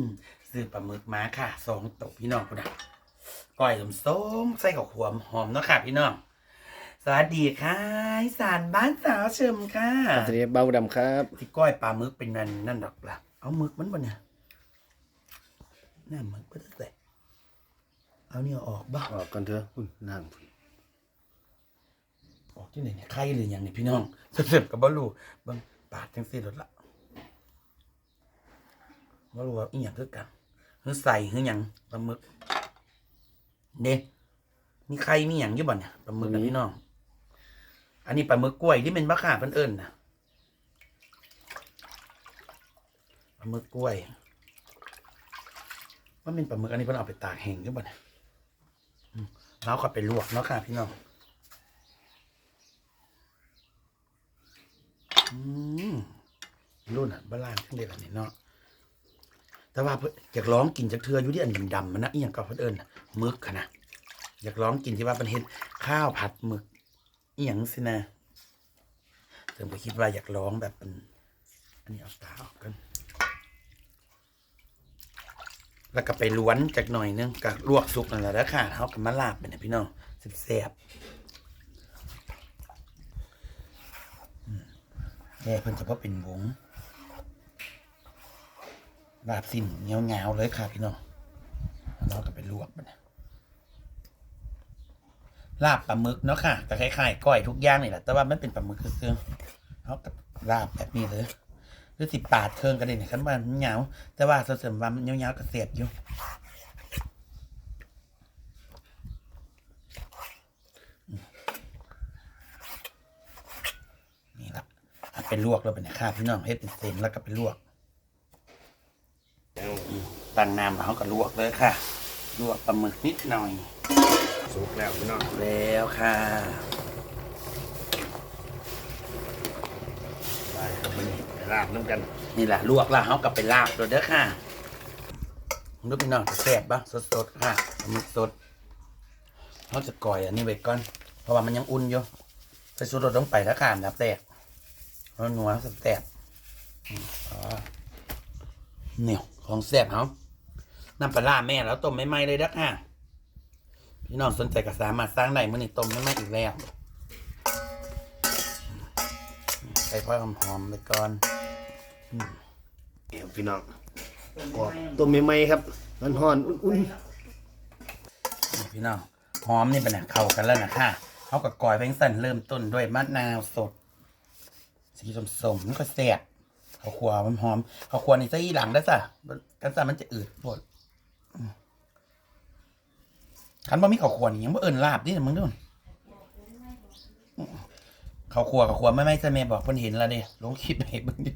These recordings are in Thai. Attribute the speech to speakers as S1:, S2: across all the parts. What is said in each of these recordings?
S1: มซื้อปลาหมึกมาค่ะสองตกพี่น้องพุ่นน่ะก้อยสมส้มใส่กับขวมหอมเนาะค่ะพี่น้อง สวัสดีค่ะอีสารบ้านสาวเชิมค่ะ
S2: สวัสดีครับเบาดำครับ
S1: ที่ก้อยปลาหมึกเป็นนั่นนั่นดอกละเอาหมึกมันบ่เนี่ยน่าหมึกบ่ได้แต่เอาเนี่ยออกบ้า
S2: ออกก่อนเถอะอุ่นน้
S1: ออกที่ไหนเนี่ยไข่หรือหยังเนี่ยพี่น้องเสร็จกับบ่รู้เบิ่งปาดจังซี่รถละ บ่รู้ว่าอีหยังคือกันคือใส่คือหยังปลาหมึก เด้มีไข่มีหยังอยู่บ่เนี่ยปลาหมึกนะพี่น้องอันนี้ปลาหมึกกล้วยที่เป็นมะขามเพิ่นเอิ้นน่ะปลาหมึกกล้วยว่าเป็นปลาหมึกอันนี้เพิ่นเอาไปตากแห้งหรือเปล่าเนี่ยอืมแล้วก็ไปลวกเนาะค่ะ พี่น้องอืมรุ่นอะบลานขึ้นเลยแบบนี้เนาะ แต่ว่าอยากร้องกินจากเทืออยู่ที่อันดำๆมันนะอีหยังก็เพิ่นเอิญมึกค่ะนะอยากร้องกินที่ว่าเป็นเห็ดข้าวผัดหมึกอีหยังสินะถึงไปคิดว่าอยากร้องแบบเป็นอันนี้เอาตาออกกันแล้วก็ไปล้วนจากหน่อยนึงกับลวกสุกนั่นแหละแล้วค่ะเขากับมะลาบไปนะพี่น้องแซ่บๆแม่เพิ่นเฉพาะเป็นวง ลาบสิ้นเงาๆเลยค่ะพี่น้องเราก็ไปลวกมันะลาบปลาหมึกเนาะค่ะแต่คล้ายๆก้อยทุกอย่างนี่แหละแต่ว่ามันเป็นปลาหมึกเครื่องเขากับลาบแบบนี้เลยหรือสิปาดเครื่องกันเลยเนี่ยคันว่าเงาแต่ว่าเสริมว่ามันเงาๆก็เสียบอยู่นี่ละเอาไปลวกแล้วเป็นข้าพี่น้องให้เป็นเส้นแล้วก็ไปลวก ตั้งน้ำแล้วเขาก็ลวกเลยค่ะ ลวกปลาหมึกนิดหน่อยำ
S2: สุกแล้วพี่น้อง
S1: แล้วค่ะ
S2: ไปครับวันนี้ไปลาบน้ำกัน
S1: นี่แหละลวกแล้วเขาก็ไปลาบเลยเด้อค่ะลูกพี่น้องแซ่บปะสดๆค่ะปลาหมึกสดเขาจะก่อยอันนี้ไว้ก่อน เพราะว่ามันยังอุ่นอยู่ใส่สูตรต้องไปแล้วค่ะอันดับแรกเพราะนัวแซ่บๆอืมอ๋อเนี่ยของแซ่บเขา น้ำปลาร้าแม่แล้วต้มไม่ไหม้เลยเด้อค่ะพี่น้องสนใจก็สามารถสร้างได้เมื่อนี้ต้มไม่ไหม้อีกแล้วใส่พอหอมๆไปก่อน
S2: นี่ครับพี่น้องออกต้มใหม่ๆครับมันห่อนๆอุ่น
S1: นี่พี่น้องหอมนี่เป็นอะเข้ากันแล้วนะค่ะเขากับกอยแพงสันเริ่มต้นด้วยมะนาวสด สีสมๆมันก็แซ่บข้าวคั่วมันหอมข้าวคั่วนี่จะอีหลังได้อจ้ะกันซะมันจะอืดปวดอืม คันว่ามีข้าวคั่วนี่ยังบ่เอิ้นลาบดิมึงดูข้าวคั่วข้าวคั่วไม่ไม่ใช่แม่บอกเพิ่นเห็นแล้วเด้ลงคลิปให้เบิ่งดิ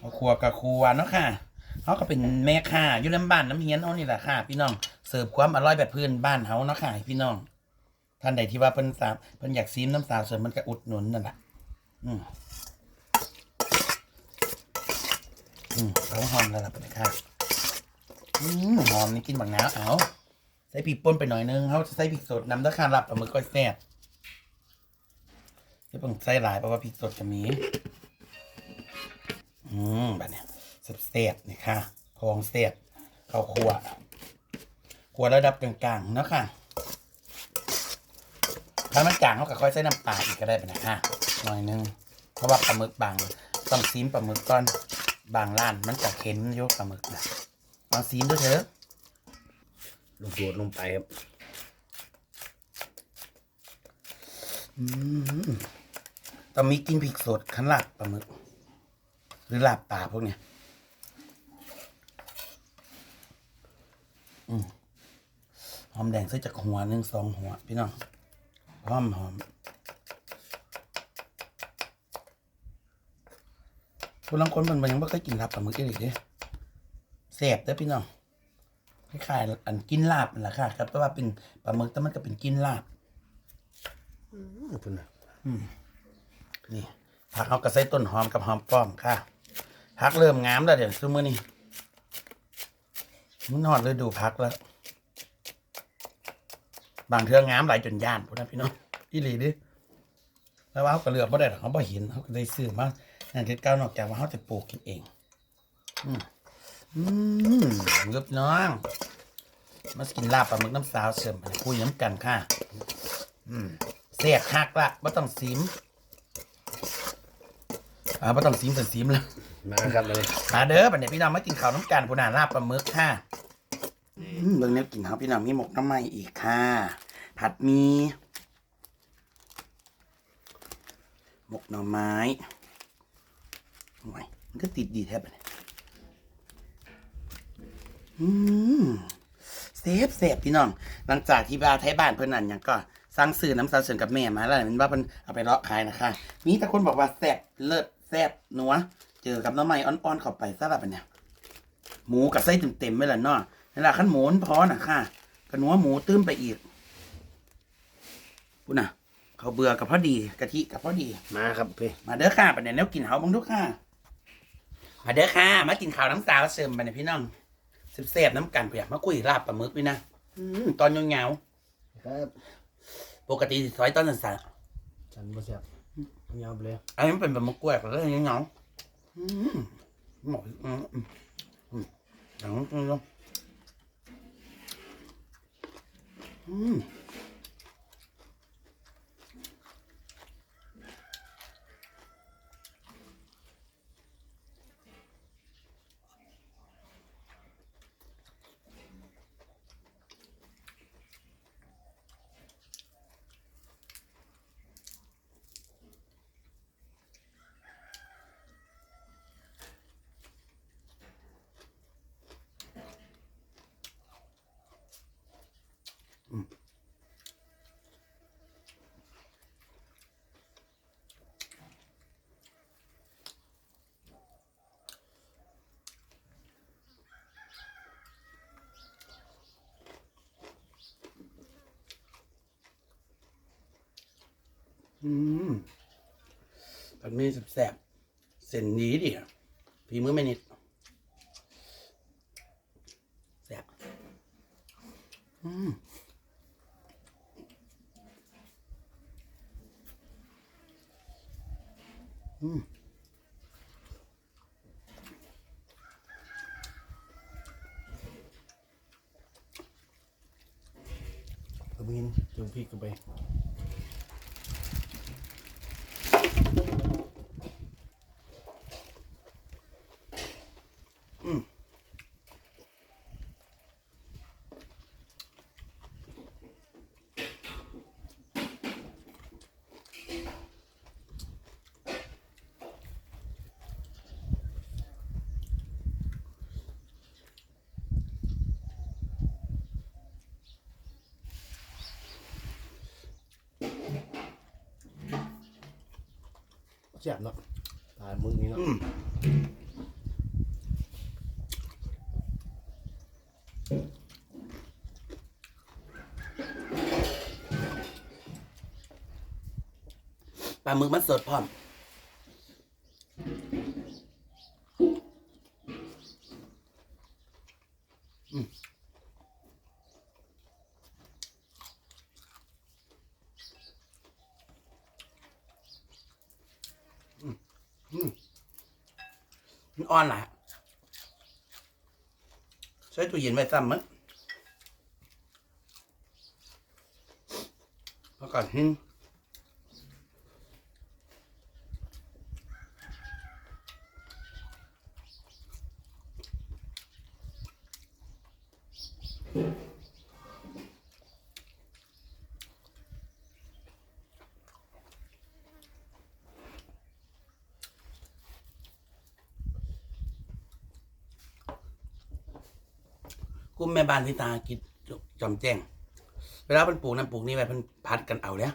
S1: ข้าวคั่วกับคั่วเนาะค่ะเขาก็เป็นแม่ค้าอยู่น้ำบ้านน้ำเฮียนเขานี่แหละค่ะ พี่น้องเสิร์ฟความอร่อยแบบพื้นบ้านเขาเนาะค่ะพี่น้อง ท่านใดที่ว่าเพิ่นสามเพิ่นอยากซีมน้ำสาวเสริมมันก็อุดหนุนนั่นแหละอืมอืมเขาหอมแล้วล่ะเป็นค่ะ อืมหอมนี่กินบางน้าเอาใส่พริกป่นไปหน่อยนึงเขาจะใส่พริกสดน้ำตะคารับปลาหมึกก้อยแซ่บจะต้องใส่หลายเพราะว่าพริกสดจะมี อืมแบบเนี้ยเสียบๆนี่ค่ะพองเสียบข้าวครัวครัวระดับกลางๆเนาะค่ะถ้ามันจางเขาก็ค่อยใส่น้ำปลาอีกก็ได้ไปนะฮะหน่อยนึง เพราะว่าปลาหมึกบาง ต้องซีมปลาหมึกก่อน บางร้านมันจะเค็มอยุปลาหมึกนะ ลองซีมดูเถอะ
S2: ๆลงโดดลงไปครับ
S1: อืมต้องมีกินพริกสดขันลาบปลาหมึก หรือลาบปลาพวกเนี้ยอืมหอมแดงใส่จากหัวหนึ่งสองหัว พี่น้องหอมหอมคนลังคนมันมันยังไม่เคยกินลาบปลาหมึกอีกเลยแสบเด้อพี่น้องคล้ายๆอันกินลาบนั่นแหละค่ะครับแต่ว่าเป็นปลาหมึกแต่มันก็เป็นกินลาบ
S2: ขอบคุณนะ
S1: นี่ผักเอากระใส่ต้นหอมกับหอมป้อมค่ะผักเริ่มงามแล้วเดี๋ยวซื้อมือนี่มันนอนเลยดูพักแล้ว บางเทืองามหลายจนย่านพวกนั้นพี่น้องอีหลีดิแล้วว่าเขาก็เลือกไม่ได้หรอกเขาบ่เห็นเขาก็ได้ซื้อมานั่นคือเก้าวนอกจากว่าเขาจะปลูกกินเอง อืม เรียบน้อง มากินลาบปลาหมึกน้ำสาวเสริมไปคุยน้ำกันค่ะ อืมเสียกหักละไม่ต้องซีมอ่าไม่ต้องซีมแต่ซีมแล้ว
S2: มาครับมาเลย
S1: มาเด้อบัดเนี่ยพี่น้องมากินข้าวน้ำกันพูนาลาบปลาหมึกค่ะอืมเบิ่งแนวกินเขาพี่น้องมีหมกน้ำไม้อีกค่ะ ผัดหมีหมกหน่อไม้โอ้ยมันก็ติดดีแทบเลยอืม เซฟเซฟพี่น้อง หลังจากที่บ้านไทยบ้านเพื่อนนั่นยังก็สั่งซื้อน้ำซาเสริญกับแม่มาแล้วมันว่าเพิ่นเอาไปเลาะขายนะคะ มีแต่คนบอกว่าแซ่บเลิศแซ่บนัวเจอกับน้ำไม้อ่อนๆเข้าไปซะแบบเนี่ยหมูกับไส้เต็มๆไม่ละเนาะนั่นแหละขั้นหมูนพอนะค่ะกระนัวหมูตื้มไปอีกพูดนะเขาวเบื่อกับพอดีกะทิกับพอดี
S2: มาครับพี่
S1: มาเด้อค่ะประเด็นแนวกินเฮาบังทุกค่ะ มาเด้อค่ะ มากินข้าวน้ำสาวเสริมไปเนี่ยพี่น้อง เสียบๆน้ำกันเปียกมากุยลาบปลาหมึกพี่นะอืมตอนเงา
S2: ครับ
S1: ๆปกติสิซอยตอนสั้น
S2: ฉันบ่แซ่บยาวไปเลย
S1: ๆอันนี้มันเป็นปลาหมึกกล้วยก็เลยเงาๆอืมหมดอืมอืมอืมอืมอืมอืม อืมผัดหมีแซ่บๆเส้นนี้ดิฝีมือไม่นิดแซ่บอืม อืม
S2: เอาไปกินจุ่มพริกกันไป แซ่บเนาะตายมึงนี่เนาะ
S1: อืมปลาหมึกมันสดพร้อม อ่อนล่ะใช้ตู้เย็นไว้ซ้ำมั้งแล้วก่อนหิน กุ้มแม่บ้านที่ตากินจอมแจ้ง เวลาเพิ่นปลูกน้ำปลูกนี่ไว้เพิ่นพัดกันเอาแล้ว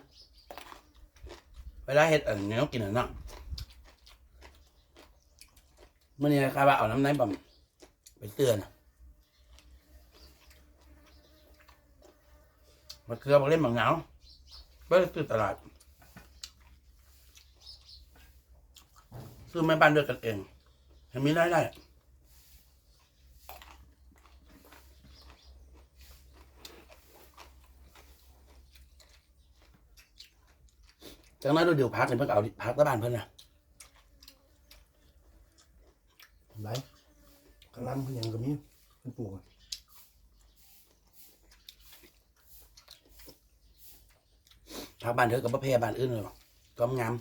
S1: เวลาเฮ็ดอันนี้ต้องกินอันนั้นเมื่อนี้นะครับว่าเอาน้ำไหนบ่มไปเตือนมาเกลือมาเล่นบางเงาไปซื้อตลาดซื้อแม่บ้านด้วยกันเองเห็นมีได้ได้ จากนั้นเราเดี๋ยวพักเนี่ยเพิ่งเอาพักตะบ้านเพิ่นนะ
S2: ไรกระหลำเขายังก็มีเป็นปลูกอะ
S1: ทางบ้านเธอกับประเพบ้านอื่นเลยหรอกกำงาม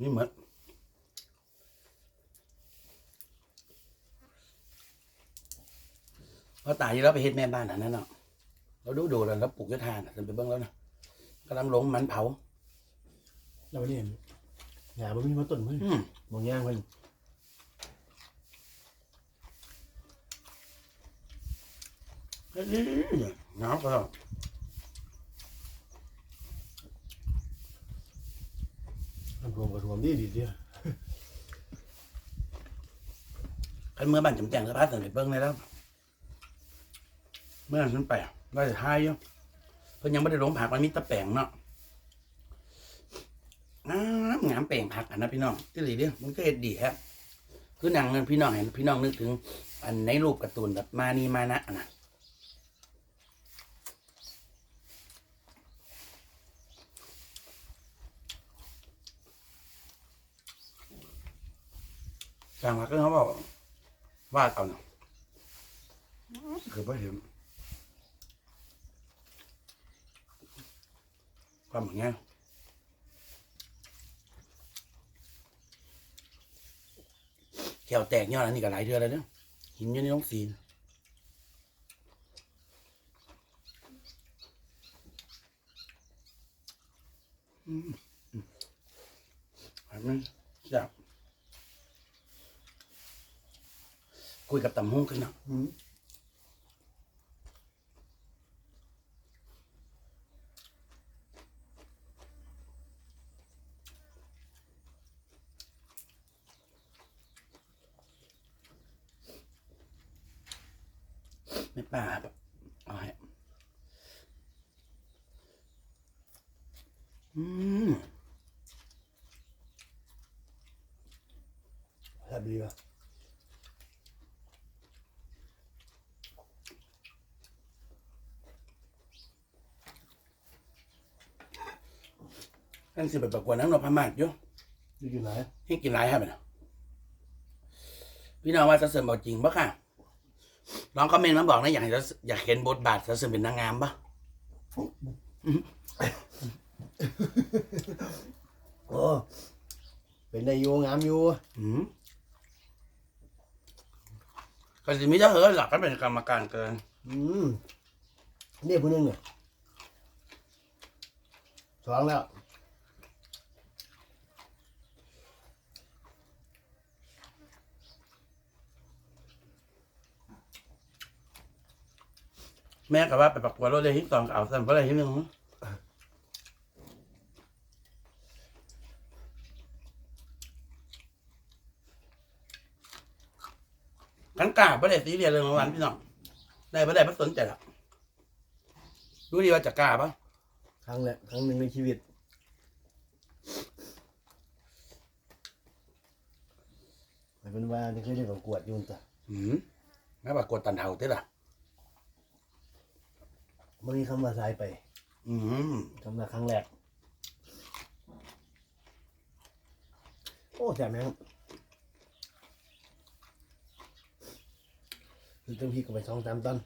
S1: นี่เหมือนพอตายอยู่แล้วไปเฮ็ดแม่บ้านอันนั้นเนาะ เราดูดูแล้วเราปลูกยะทานฉันไปเบิ่งแล้วนะกำลังหลงมันเผา
S2: แล้ววันนี้หญ้าบ่มีมาต้นเพิ่น
S1: อืม
S2: มองย่างเพิ่น
S1: เฮ้ยหนาวก็แล้ว
S2: น้ำท่วมก็ท่วมดีดีเดียว
S1: คันเมื่อบ้านจำแจงสะพานสันไปเบิ่งเลยแล้ว เมื่อนั้นฉันไปว่า จะทายอยู่เพิ่นยังไม่ได้ลงผักมันมีตะแปลงเนาะงามงามแปลงผักอันนะพี่น้องที่หลีเดียมันก็เฮ็ดดีครับคือหนังนั้นพี่น้องเห็นพี่น้องนึกถึง อันในรูปการ์ตูนแบบมานีมานะนะจางผักก็เขาบอกว่าเอาเนาะคือไม่เห็น ความอย่างเงี้ยแขวแตกยอดอันนี้ก็หลายเทือนแล้วเนี่ยหินอยู่ในน้องสีนอืมอืมอันนี้จับคุยกับตำหุ้งขึ้นเนาะ
S2: อืม
S1: ไม่ป่าแบบอาให้อืม
S2: แซ่บดีว่ะ
S1: นั่นสิไปประกวดนักนมพม่าศอยู่
S2: อยู่อยู่ไหน
S1: ให้กินหลายครับเนี่ยพี่น้องว่าจะเสริมบอกจริงปะค่ะ ลองคอมเมนต์มาบอกนะอยากเห็นอยากเห็นบทบาทจะเสริมเป็นนางงามปะ
S2: โอ้เป็นได้อยู่งามอยู่
S1: อืมก็สิมิจะเหอะหลักก็เป็นกรรมการเกิน
S2: อืมนี่ผู้หนึงเนี่ยสองแล้ว
S1: แม่กับว่าไปประกวดรถเลยที่สองเอาสั่นเพราะอะไรที่หนึ่งกันกล้าประเด็นสีเรียนเรื่องรางวัลพี่น้องได้ประเด็นไม่สนใจหรอกรู้ดีว่าจะกล้าปะ
S2: ครั้งแรกครั้งหนึ่งในชีวิตมันเป็นว่าที่เคยได้ประกวดอยู่จ้ะ
S1: อืมแม่ประกวดตันเทาเต้ล่ะ
S2: มันมีคำว่าสายไป
S1: อืม
S2: คำว่าครั้งแรก โอ้แซ่บแม่งคือจังพี่ก็ไปสองสามตัน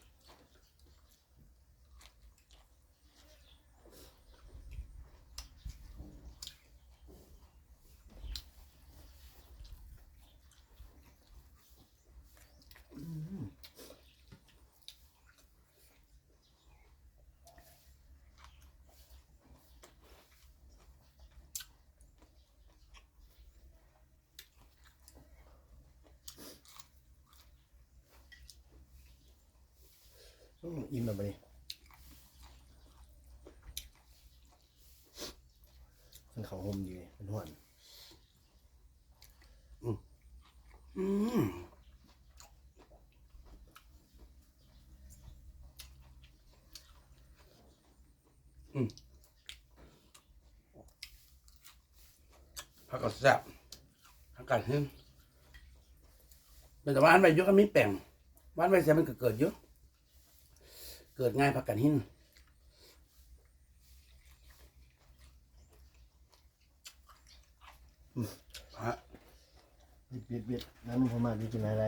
S2: อืมอิ่มแล้วบัดนี้มันเขาห่มดีเป็นหวน
S1: อืมอืมอืมผักกาดแซ่บผักกาดหินเป็นแต่ว่าอันใบยุก็มีแป่งว่านใบเสียมันก็เกิดเยอะ เกิดง่ายผักกันหินฮะ เบี
S2: ยดเบียดแล้วนุ่มพม่าดีกินอะไร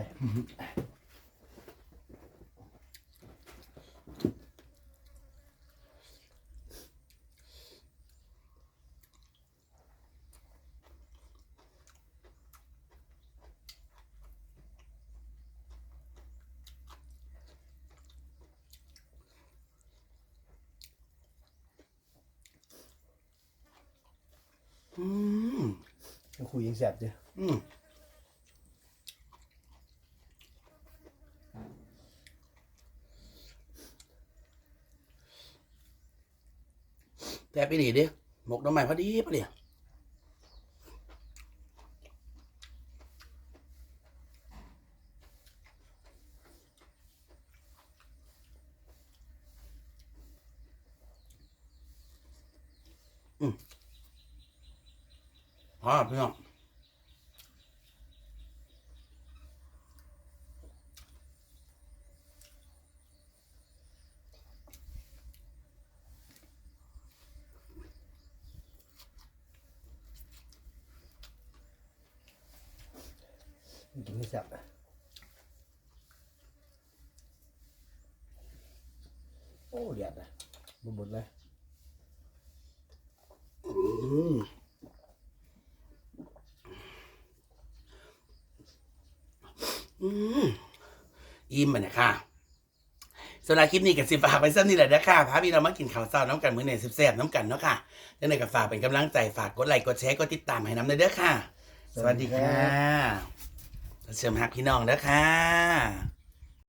S2: ยังคุยยังแสบจ้ะ
S1: อืมแต่ไปดีดิหมกน้ำใหม่พอดีพอดีอืม อ๋อพี่น้อง
S2: ยังกินไม่แสบอะโอ้เดือดอะบนบนเลย
S1: อืมอืม อิ่มมันนะค่ะสำหรับคลิปนี้กับสิฝากไปสั้นนี่แหละนะค่ะพาพี่เรามากินข้าวเช้าน้ำกันมื้อนี้แซ่บๆน้ำกันเนาะค่ะยังไงก็ฝากเป็นกำลังใจฝากกดไลค์กดแชร์กดติดตามให้น้ำเด้อค่ะ สวัสดีค่ะเชิญฮักพี่น้องเด้อค่ะ